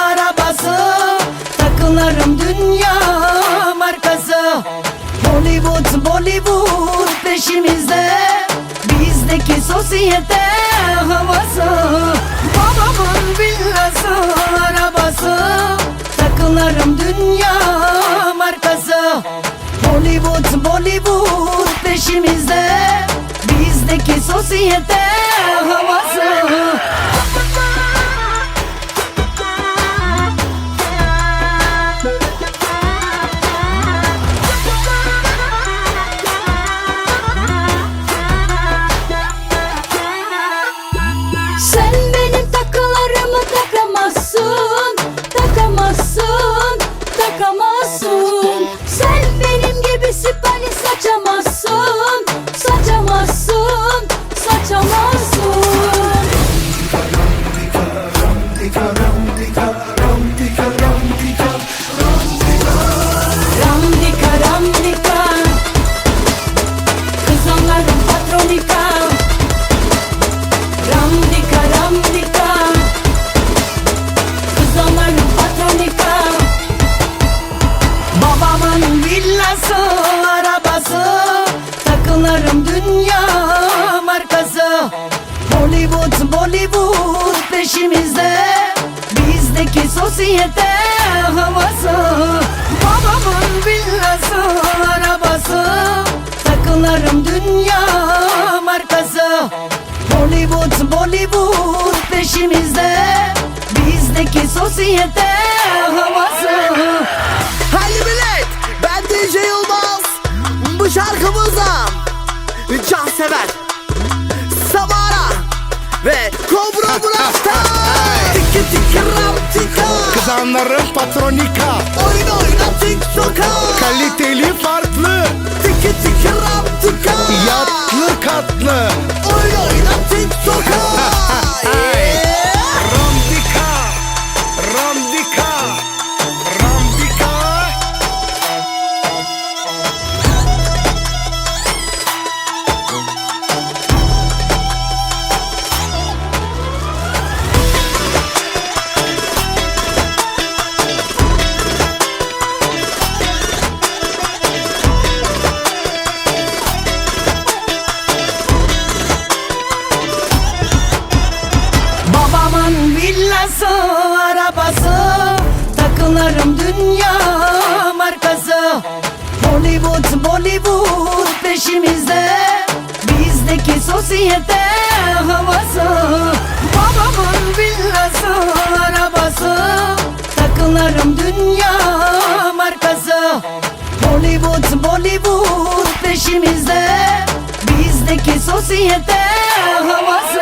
arabası Takılarım dünya markası. Hollywood, Bollywood peşimizde Bizdeki sosyete havası. Babamın villası, arabası Takılarım dünya markası. Hollywood, Bollywood peşimizde Bizdeki sosyete Kaçamazsın. Sosyete havası. Babamın villası, arabası. Takılarım dünya markası. Hollywood, Bollywood peşimizde. Bizdeki sosyete havası. Haydi millet ben DJ Yılmaz. Bu şarkımızda Cansever Samara Ve Kobra Brasta Tika Kızanların patronika. Oyun oyna TikTok'a Kaliteli Takılarım dünya markası. Hollywood, Bollywood peşimizde. Bizdeki sosyete havası. Babamın villası, arabası. Takılarım dünya markası. Hollywood, Bollywood peşimizde. Bizdeki sosyete havası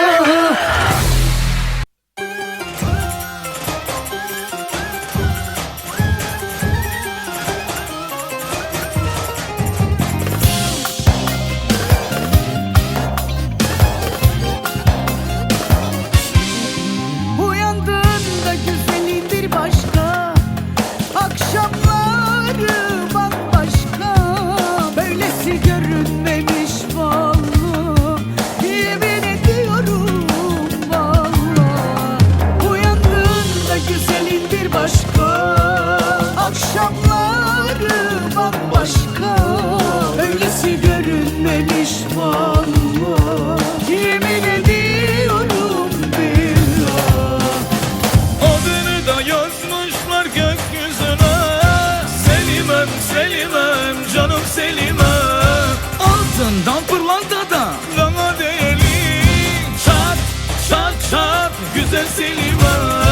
bambaşka Böylesi görünmemiş vallahi. Yemin ediyorum billah Adını da yazmışlar gökyüzüne. Selimem Selimem canım Selimem. Altından pırlantadan Bana değerli. Çat çat şak güzel Selim'e Adının